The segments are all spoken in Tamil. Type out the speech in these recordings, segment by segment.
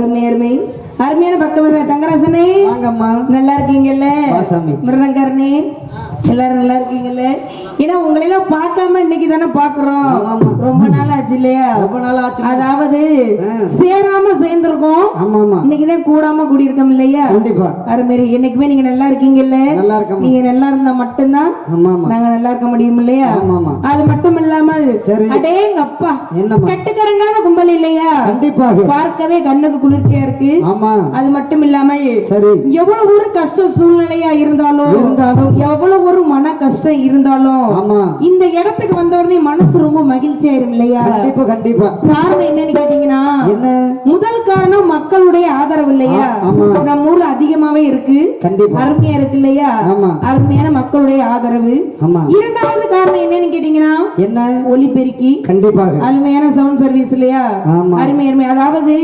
அருமை அருமை. அருமையான பக்கம் தங்கராசனே. நல்லா இருக்கீங்கல்ல? மிருதங்கர்ணி எல்லாரும் நல்லா இருக்கீங்கல்ல? பாக்குறோம் ஆமா. ரொம்ப நாள் ஆச்சு இல்லையா? ரொம்ப நாள் ஆச்சு. அதாவது. சேராம சேர்ந்திருக்கோம். ஆமா ஆமா இன்னைக்குதான் கூடாம குடியிருக்கோம் இல்லையா? கண்டிப்பா. அருமாரி என்னைக்குமே நீங்க நல்லா இருக்கீங்கல்ல? நல்லா இருக்கமா நீங்க நல்லா இருந்தா மட்டும்தான் நாங்க நல்லா இருக்க முடியும் இல்லையா? அது மட்டும் இல்லாமல் அடேங்க அப்பா கட்டுக்கடங்காத கும்பல் இல்லையா? கண்டிப்பாக பார்க்கவே கண்ணுக்கு குளிர்ச்சியா இருக்கு. ஆமா. அது மட்டும் இல்லாமல் சரி. எவ்வளவு ஒரு கஷ்ட சூழ்நிலையா இருந்தாலும் இருந்தாலும். எவ்வளவு ஒரு மன கஷ்டம் இருந்தாலும் இந்த இடத்துக்கு வந்த உடனே மனசு ரொம்ப மகிழ்ச்சியாயிரும் இல்லையா? கண்டிப்பா கண்டிப்பா. காரணம் என்னன்னு கேட்டீங்கன்னா என்ன? முதல் காரணம் மக்களுடைய ஆதரவு இல்லையா? நம்ம ஊர்ல அதிகமாவே இருக்கு. கண்டிப்பா. அருமையா இருக்கு இல்லையா? அருமையான மக்களுடைய ஆதரவு. இரண்டாவது காரணம் என்னன்னு கேட்டீங்கன்னா என்ன? ஒலிபெருக்கி கண்டிப்பாக. அருமையான சவுண்ட் சர்வீஸ் இல்லையா? அருமை அருமை. அதாவது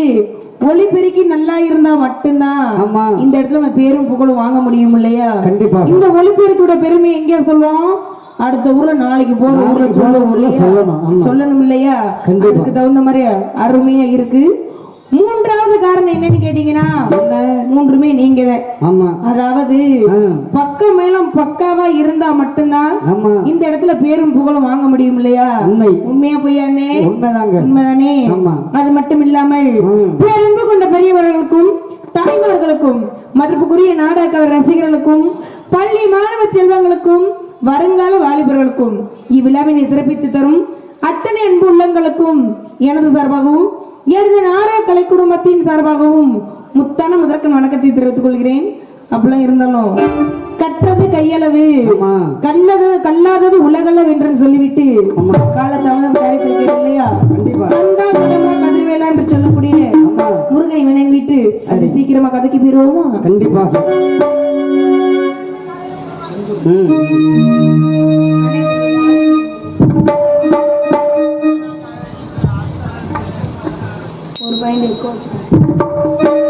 ஒலிபெருக்கி நல்லா இருந்தா மட்டும்தான் ஆமா. இந்த இடத்துல நம்ம பேரும் புகழும் வாங்க முடியும் இல்லையா? கண்டிப்பாக இந்த ஒலிபெருக்கோட பெருமை எங்க சொல்லுவோம்? அடுத்த ஊர்ல நாளைக்கு போற ஊர்ல போற சொல்லணும் ஊர்ல? சொல்லணும். சொல்லணும் இல்லையா. அதுக்கு தகுந்த மாதிரி அருமையா இருக்கு. மூன்றாவது காரணம் என்னன்னு கேட்டீங்கன்னா மூன்றுமே நீங்க அதாவது பக்கம் மேலும் பக்காவா இருந்தா மட்டும்தான் ஆமா. இந்த இடத்துல பேரும் புகழும் வாங்க முடியும் இல்லையா? உண்மை. உண்மையா பொய்யானே உண்மைதானே? ஆமா. அது மட்டும் இல்லாமல். பேரன்பு கொண்ட பெரியவர்களுக்கும் தாய்மார்களுக்கும் மதிப்புக்குரிய நாடக ரசிகர்களுக்கும் பள்ளி மாணவ செல்வங்களுக்கும் வருங்கால வாலிபர்களுக்கும் இவ்விழாவினை சிறப்பித்து தரும் அத்தனை அன்பு உள்ளங்களுக்கும் எனது சார்பாகவும் எனது நாடக கலை குடும்பத்தின் சார்பாகவும் முத்தான முதற்கன் வணக்கத்தை தெரிவித்துக் கொள்கிறேன். அப்படிலாம் இருந்தாலும் கற்றது கையளவு கல்லது கல்லாதது உலகளவு என்று சொல்லிவிட்டு ஆமா காலத்தாமதம் தயாரித்திருக்கிறேன் இல்லையா? கதிர்வேலா என்று சொல்லக்கூடிய முருகனை வணங்கிட்டு அது சீக்கிரமா கதைக்கு போயிருவோமா? கண்டிப்பாக ఫోర్ పాయింట్ ఎక్కువ వచ్చింది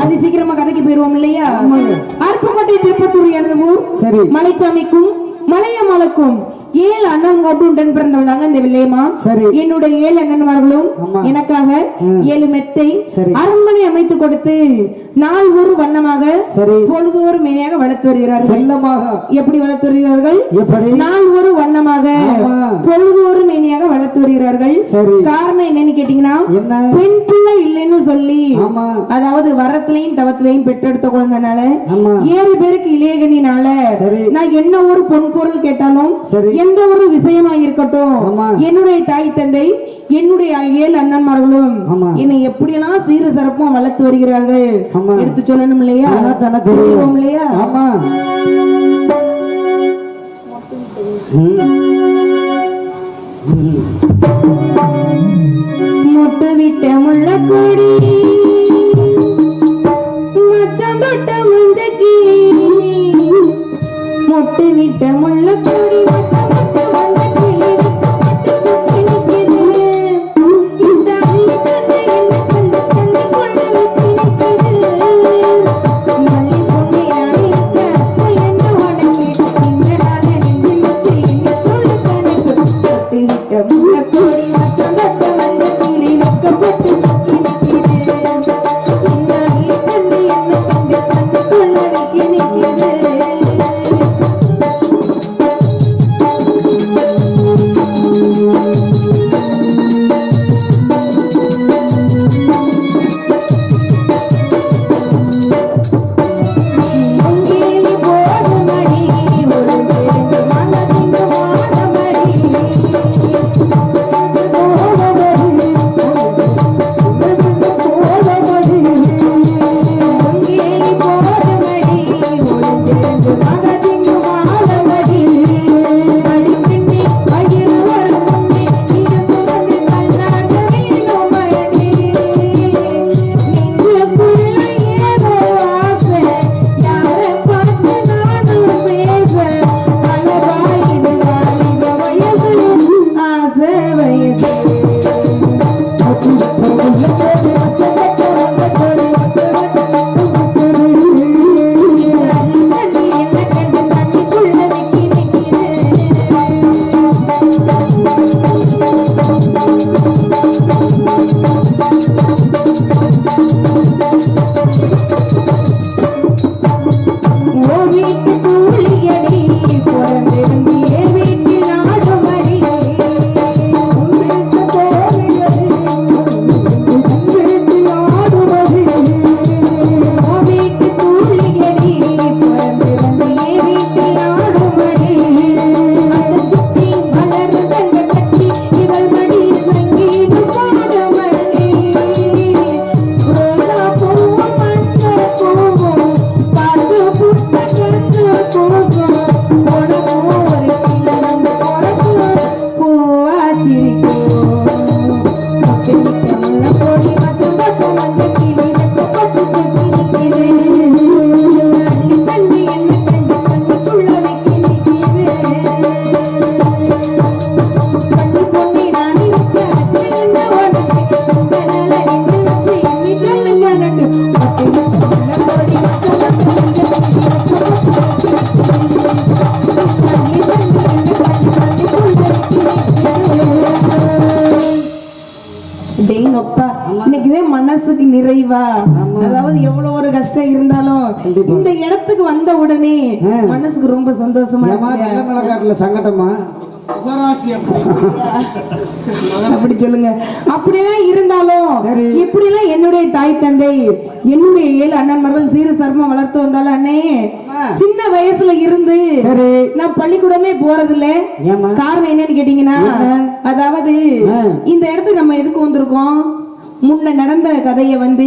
அது சீக்கிரமா கதைக்கு போயிருவோம் இல்லையா. அருப்புக்கோட்டை திருப்பத்தூர் எனது ஊர். மலைச்சாமிக்கும் மலையமலுக்கும் ஏழு அண்ணன் உடன் பிறந்தவதாங்க இந்த வில்லையமா சரி. என்னுடைய ஏழு அண்ணன்மார்களும். எனக்காக ஏழு மெத்தை. அரண்மனை அமைத்து கொடுத்து நாள் ஒரு வண்ணமாக சரி. பொழுதோறும் மேனியாக வளர்த்து வருகிறார்கள் எப்படி வளர்த்து வருகிறார்கள் நாள் ஒரு வண்ணமாக. பொழுதோறும் மேனியாக வளர்த்து வருகிறார்கள். காரணம் என்னன்னு கேட்டீங்கன்னா பெண் பிள்ளை இல்லைன்னு சொல்லி அதாவது வரத்திலையும் தவத்திலையும் பெற்றெடுத்த குழந்தைனால ஏழு பேருக்கு இளையகனினால. நான் என்ன ஒரு பொன் பொருள் கேட்டாலும். எந்த ஒரு விஷயமா இருக்கட்டும். என்னுடைய தாய் தந்தை என்னுடைய ஏழு அண்ணன்மார்களும். என்னை எப்படியெல்லாம் சீர சிறப்பா வளர்த்து வருகிறார்கள். எடுத்து சொல்லணும் இல்லையா தெரியும். இல்லையா ஆமா. முட்டு விட்ட முள்ள கொடி முட்டு விட்ட முள்ள கொடி இன்னைக்குதே மனசுக்கு நிறைவா அதாவது எவ்வளவு ஒரு கஷ்டம் இருந்தாலும். இந்த இடத்துக்கு வந்த உடனே. மனசுக்கு ரொம்ப சந்தோஷமா இருக்கு சங்கடமா அப்படி சொல்லுங்க அப்படியெல்லாம் இருந்தாலும் சரி. இப்படி எல்லாம் என்னுடைய தாய் தந்தை என்னுடைய ஏழு அண்ணன்மார்கள் சீர சர்மம் வளர்த்து வந்தாலும் அண்ணே. சின்ன வயசுல இருந்து சரி நான் பள்ளிக்கூடமே போறதில்ல ஏமா காரணம் என்னன்னு கேட்டீங்கன்னா? அதாவது. இந்த இடத்துக்கு நம்ம எதுக்கு வந்திருக்கோம் முன்ன நடந்த கதையை வந்து.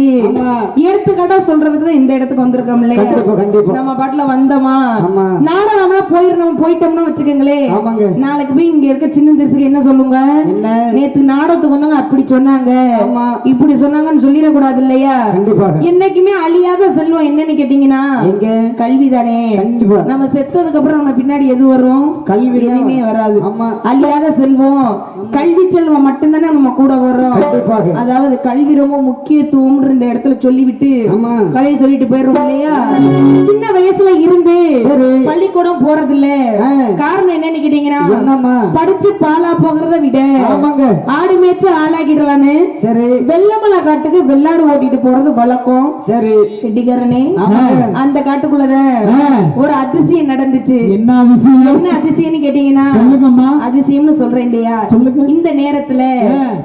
எடுத்துக்காட்டா சொல்றதுக்கு தான் இந்த இடத்துக்கு வந்திருக்கோம் இல்லையா? நம்ம பாட்டுல வந்தோமா. நாடகம்னா போயிடணும் போயிட்டோம்னா வச்சுக்கோங்களே நாளைக்கு போய் இங்க இருக்க சின்ன திருசுக்கு என்ன சொல்லுங்க? நேத்து நாடகத்துக்கு வந்தவங்க அப்படி சொன்னாங்க. இப்படி சொன்னாங்கன்னு சொல்லிடக்கூடாது இல்லையா? என்னைக்குமே அழியாத செல்வம் என்னன்னு கேட்டீங்கன்னா கல்வி தானே நம்ம செத்ததுக்கு அப்புறம் நம்ம பின்னாடி எது வரும்? கல்வி எதுவுமே வராது. அழியாத செல்வம். கல்வி செல்வம் மட்டும்தானே நம்ம கூட வரும் அதாவது கல்வி ரொம்ப முக்கியத்துவம் இந்த இடத்துல சொல்லிவிட்டு ஆமா. கதையை சொல்லிட்டு போயிடுறோம் இல்லையா? சின்ன வயசுல இருந்து பள்ளிக்கூடம் போறது இல்ல காரணம் என்னன்னு கேட்டீங்கன்னா படிச்சு பாலா போகிறத விட ஆமாங்க. ஆடு மேய்ச்சு ஆளாக்கிடலான்னு சரி. வெள்ளமலை காட்டுக்கு வெள்ளாடு ஓட்டிட்டு போறது வழக்கம். சரி. வெட்டிக்காரனே ஆமாங்க. அந்த காட்டுக்குள்ளதான் ஒரு அதிசயம் நடந்துச்சு. என்ன அதிசயம்? என்ன அதிசயம்னு கேட்டீங்கன்னா அதிசயம்னு சொல்றேன் இல்லையா? இந்த நேரத்துல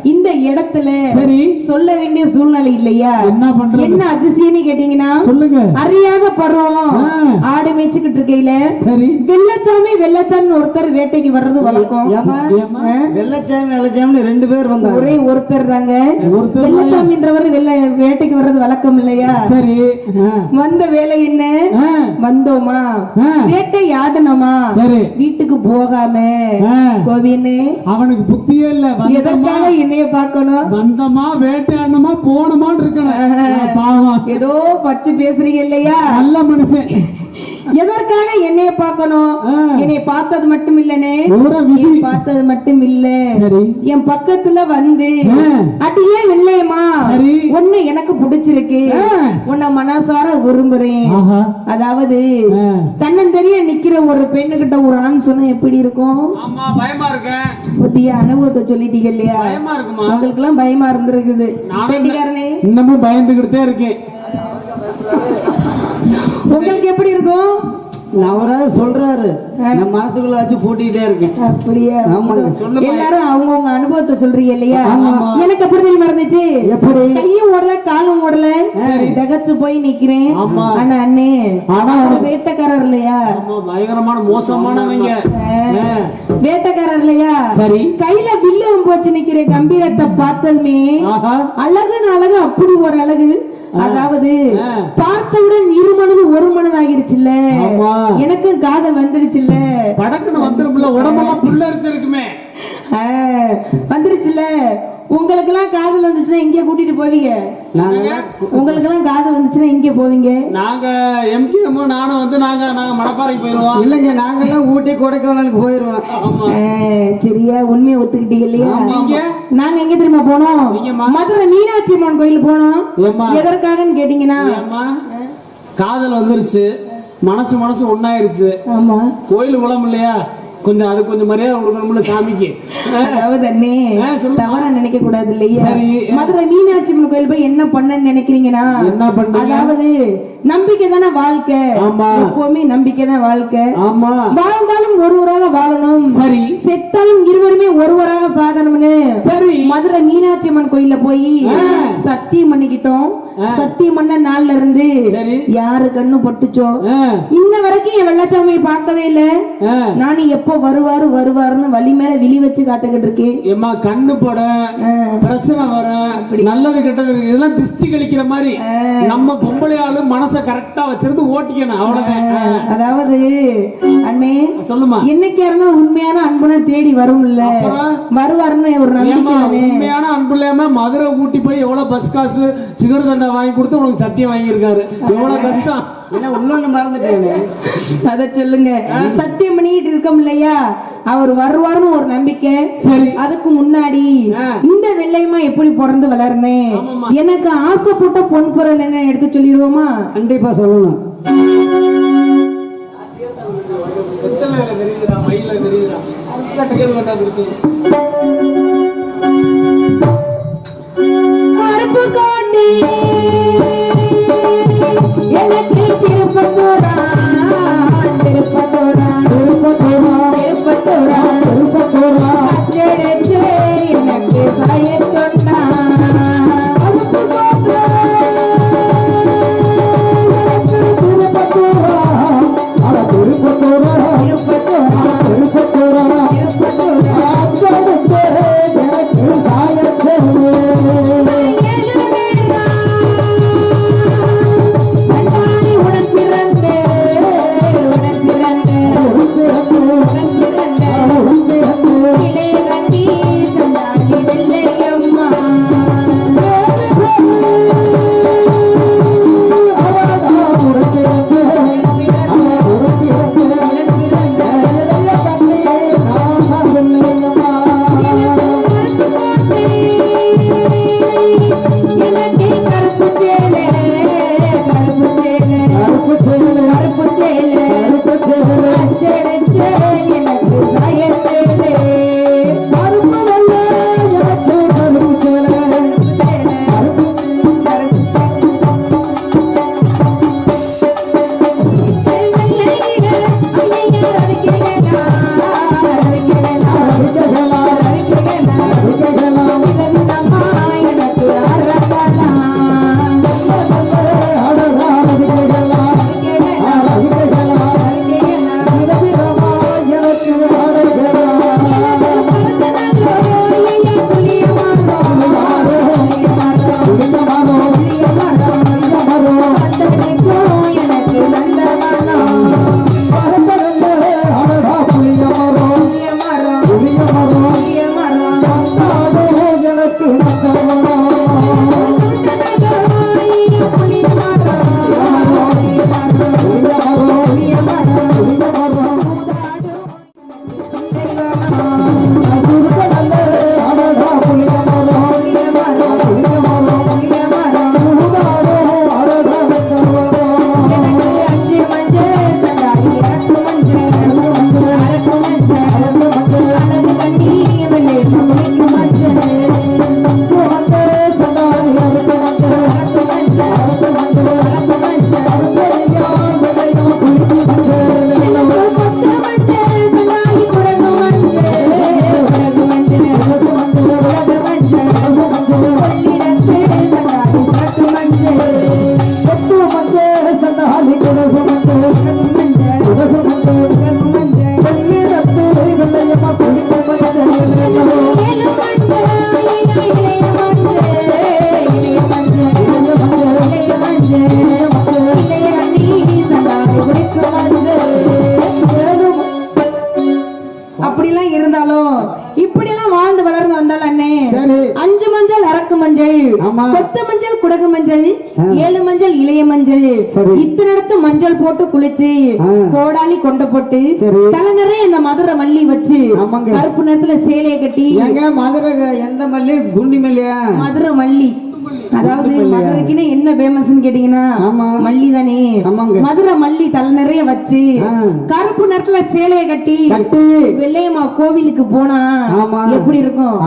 இந்த இடத்துல சரி. சொல்ல வேண்டிய சூழ்நிலை இல்லையா? என்ன பண்றது? என்ன அதிசயம்னு கேட்டீங்கன்னா சொல்லுங்க. அறியாத பருவம். ஆடு மேய்ச்சிக்கிட்டு இருக்கையில சரி. வெள்ளச்சாமி வெள்ளச்சாமி ஒருத்தர் வேட்டைக்கு வர்றது வழக்கம்? வெள்ளச்சாமி வெள்ளச்சாமி ரெண்டு பேர் வந்தாங்க. ஒரே ஒருத்தர் தாங்க. வெள்ளச்சாமின்றவர் வெள்ள வேட்டைக்கு வர்றது வழக்கம் இல்லையா? சரி. வந்த வேலை என்ன? வந்தோமா? வேட்டை ஆடணுமா சரி. வீட்டுக்கு போகாம. கோவின்னு அவனுக்கு புத்தியே இல்ல. எதற்காக என்னைய பார்க்கணும்? வந்தமா வேட்டையாடணுமா போனமான்னு இருக்கணும். ஏதோ பச்சு பேசுறீங்க இல்லையா? நல்ல மனுஷன். எதற்காக என்னைய பார்க்கணும்? ஆ. என்னைய பார்த்தது மட்டும் இல்லனே பார்த்தது மட்டும் இல்ல சரி. என் பக்கத்துல வந்து. அடியே சரி. உன்னை எனக்கு பிடிச்சிருக்கு. உன்னை மனசார விரும்புறேன். அதாவது ஆ. தன்னந்தனியா நிக்கிற ஒரு பெண்ணுகிட்ட ஒரு ஆண் சொன்னா எப்படி இருக்கும்? ஆமா பயமா இருக்கேன் புதிய அனுபவத்தை சொல்லிட்டீங்க இல்லையா? பயமா இருக்குமா? உங்களுக்கு எல்லாம் பயமா இருந்திருக்குது. இன்னமும் பயந்துகிட்டே இருக்கேன். உங்களுக்கு எப்படி இருக்கும்? அவராது சொல்றாரு. நான் மனசுக்குள்ள வச்சு பூட்டிக்கிட்டே இருக்கேன். அப்படியா. எல்லாரும் அவங்கவங்க அனுபவத்தை சொல்றீங்க இல்லையா? எனக்கு எப்படி தெரியுமா இருந்துச்சு? எப்படி? கையும் ஓடல காலும் ஓடல. தகச்சு போய் நிக்கிறேன். ஆமா. ஆனா அண்ணே. ஆனா அவர் வேட்டைக்காரர் இல்லையா? பயங்கரமான மோசமானவங்க. வேட்டைக்காரர் இல்லையா? சரி. கையில வில்லும் போச்சு நிக்கிற கம்பீரத்தை பார்த்ததுமே அழகுன்னு அழகு அப்படி ஒரு அழகு. அதாவது. பார்த்தவுடன் இரு மனது ஒரு மனதாகிருச்சுல்ல ஆமா. எனக்கு காதல் வந்துருச்சுல்ல. படக்குன்னு வந்துரும்ல உடம்பெல்லாம் புல்ல இருக்குமே வந்துருச்சுல்ல. உங்களுக்கு எல்லாம் காதல் வந்துச்சுன்னா எங்க கூட்டிட்டு போவீங்க. நாங்க உங்களுக்கு எல்லாம் காதல் வந்துச்சுன்னா எங்க போவீங்க. நாங்க எம்கேஎம் நானும் வந்து நாங்க நாங்க மணப்பாறைக்கு போயிருவோம். இல்லைங்க நாங்கெல்லாம் ஊட்டி கொடைக்கானலுக்கு போயிருவோம். சரியா உண்மையை ஒத்துக்கிட்டீங்க இல்லையா? நீங்க நாங்க எங்க தெரியுமா போனோம்? மதுரை மீனாட்சி அம்மன் கோயில் போனோம். எதற்காகன்னு கேட்டீங்கன்னா காதல் வந்துருச்சு. மனசு மனசு ஒண்ணாயிருச்சு. ஆமா. கோயில் குளம் இல்லையா? கொஞ்சம் அது கொஞ்சம் மரியாதை கொடுக்கணும்ல சாமிக்கு. அதாவது அண்ணே. தவறா நினைக்க கூடாது இல்லையா. மதுரை மீனாட்சி அம்மன் கோயில் போய் என்ன பண்ணன்னு நினைக்கிறீங்கன்னா என்ன பண்ணீங்க? அதாவது நம்பிக்கை தானே வாழ்க்கை. எப்பவுமே நம்பிக்கை தான் வாழ்க்கை. ஆமா. வாழ்ந்தாலும் ஒருவராக வாழணும். சரி. செத்தாலும் இருவருமே ஒருவராக சாகணும்னு சரி. மதுரை மீனாட்சி அம்மன் கோயில்ல போய் சத்தியம் பண்ணிக்கிட்டோம். சத்தியம் பண்ண நாள்ல இருந்து யாரு கண்ணு பட்டுச்சோ? இன்ன வரைக்கும் என் வெள்ளச்சாமியை பார்க்கவே இல்ல. நானும் எப்போ வருவாரு வருவாருன்னு வழி மேல விழி வச்சு காத்துக்கிட்டு இருக்கேன். ஏம்மா கண்ணு போட பிரச்சனை வர நல்லது கெட்டது இருக்கு. இதெல்லாம் திஷ்டி கழிக்கிற மாதிரி நம்ம பொம்பளை ஆளு மனசை கரெக்டா வச்சிருந்து ஓட்டிக்கணும் அவ்வளவுதான். அதாவது அண்ணே சொல்லுமா என்னைக்கா இருந்தாலும் உண்மையான அன்புனா தேடி வரும் இல்ல? வருவாருன்னு ஒரு நம்பிக்கை உண்மையான அன்பு இல்லாம மதுரை ஊட்டி போய் எவ்வளவு பஸ் காசு சிகர் தண்டை வாங்கி கொடுத்து உனக்கு சத்தியம் வாங்கியிருக்காரு. எவ்வளவு கஷ்டம். ஏன்னா இன்னொன்னு மறந்துட்டேனே. அத சொல்லுங்க. சத்தியம் பண்ணிட்டு இருக்கோம் இல்லையா? அவர் வருவாருன்னு ஒரு நம்பிக்கை. சரி. அதுக்கு முன்னாடி. இந்த வெள்ளையமா எப்படி பிறந்து வளர்னேன். எனக்கு ஆசைப்பட்ட பொன் பொருள் என்ன எடுத்து சொல்லிடுவோமா? கண்டிப்பா சொல்லணும் வெத்தலையில தெரியுதுடா மஞ்சள் ஏழு மஞ்சள் இளைய மஞ்சள். இத்தனை மஞ்சள் போட்டு குளிச்சு. கோடாலி கொண்ட போட்டு. தலை நிறைய இந்த மதுரை மல்லி வச்சு. கருப்பு நேரத்துல சேலையை கட்டி மதுரை எந்த மல்லி குண்டி மல்லியா மதுரை மல்லி அதாவது மதுரைக்குன்னு என்ன ஃபேமஸ்னு கேட்டீங்கன்னா. மல்லி தானே. மதுரை மல்லி தலை நிறைய வச்சு. கருப்பு நேரத்துல சேலையை கட்டி வெள்ளையம்மா கோவிலுக்கு போனா எப்படி இருக்கும்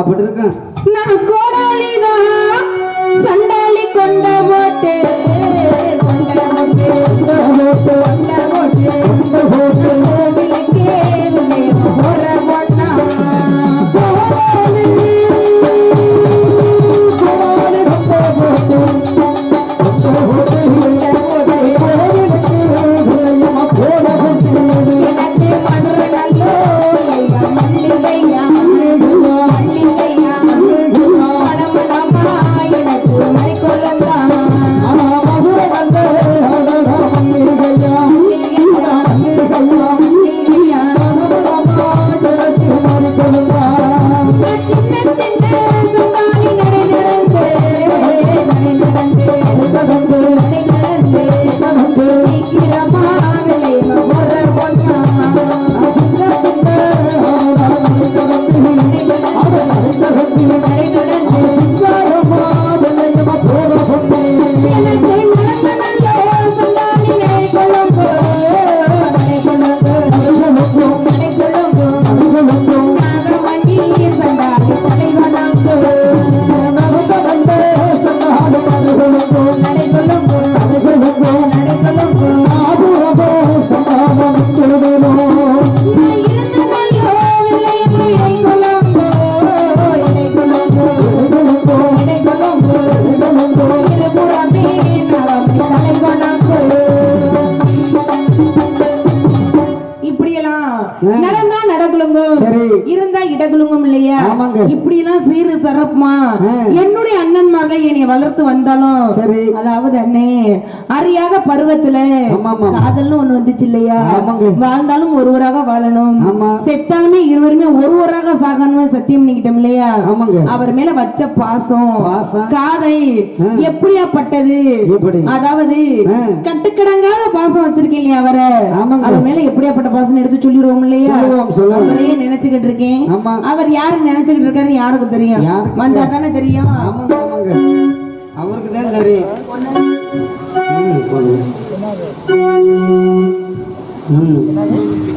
அப்படி இருக்கும் நான் கோடாலிதான் சண்டாலி கொண்ட போட்டு கொண்ட போட்டு கொண்ட போட்டு ஆமாமா. காதல்னு ஒண்ணு வந்துச்சு இல்லையா. வாழ்ந்தாலும் ஒருவராக வாழணும். செத்தாலுமே இருவருமே ஒருவராக சாகணும்னு சத்தியம் பண்ணிக்கிட்டோம் இல்லையா. அவர் மேல வச்ச பாசம். காதல். எப்படியாப்பட்டது எப்படி? அதாவது. கட்டுக்கடங்காத பாசம் வச்சிருக்கேன் இல்லையா அவரை. அவர் மேல எப்படியாப்பட்ட பாசம் எடுத்து சொல்லிடுவோம் இல்லையா. அவரையே நினைச்சுக்கிட்டு இருக்கேன். அவர் யாரு நினைச்சுக்கிட்டு இருக்காரு யாருக்கு தெரியும் வந்தா தானே தெரியும் அவருக்கு தான் தெரியும் လို့ခေါ်တယ်။ဟုတ်